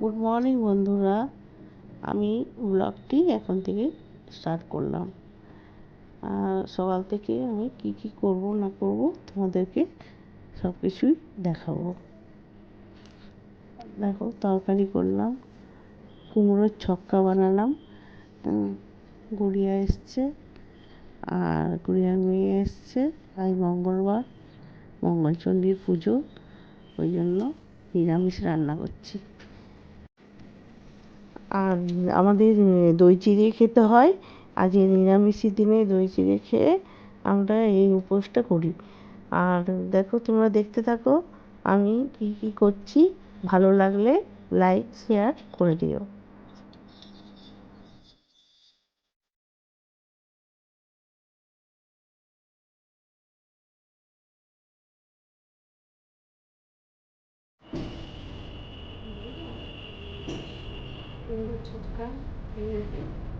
Good morning বন্ধুরা। আমি ব্লগটি এখন থেকে স্টার্ট করলাম। সকাল থেকে আমি কি কি করব, না করব, তোমাদেরকে সব কিছুই দেখাবো। দেখো, তরকারি করলাম, কুমড়োর ছক্কা বানালাম গুড়িয়া এসছে, আর গুড়িয়ার মেয়ে এসছে, আজ মঙ্গলবার, মঙ্গলচণ্ডীর পুজো, ওই জন্য নিরামিষ রান্না করছি। আর আমাদের দই চিড়ে খেতে হয়। আজ নিরামিষের দিনে দই চিড়ে খেয়ে আমরা এই উপোসটা করি। আর দেখো, তোমরা দেখতে থাকো, আমি কি কি করছি। ভালো লাগলে লাইক শেয়ার করে দিও। 연구 저가 6일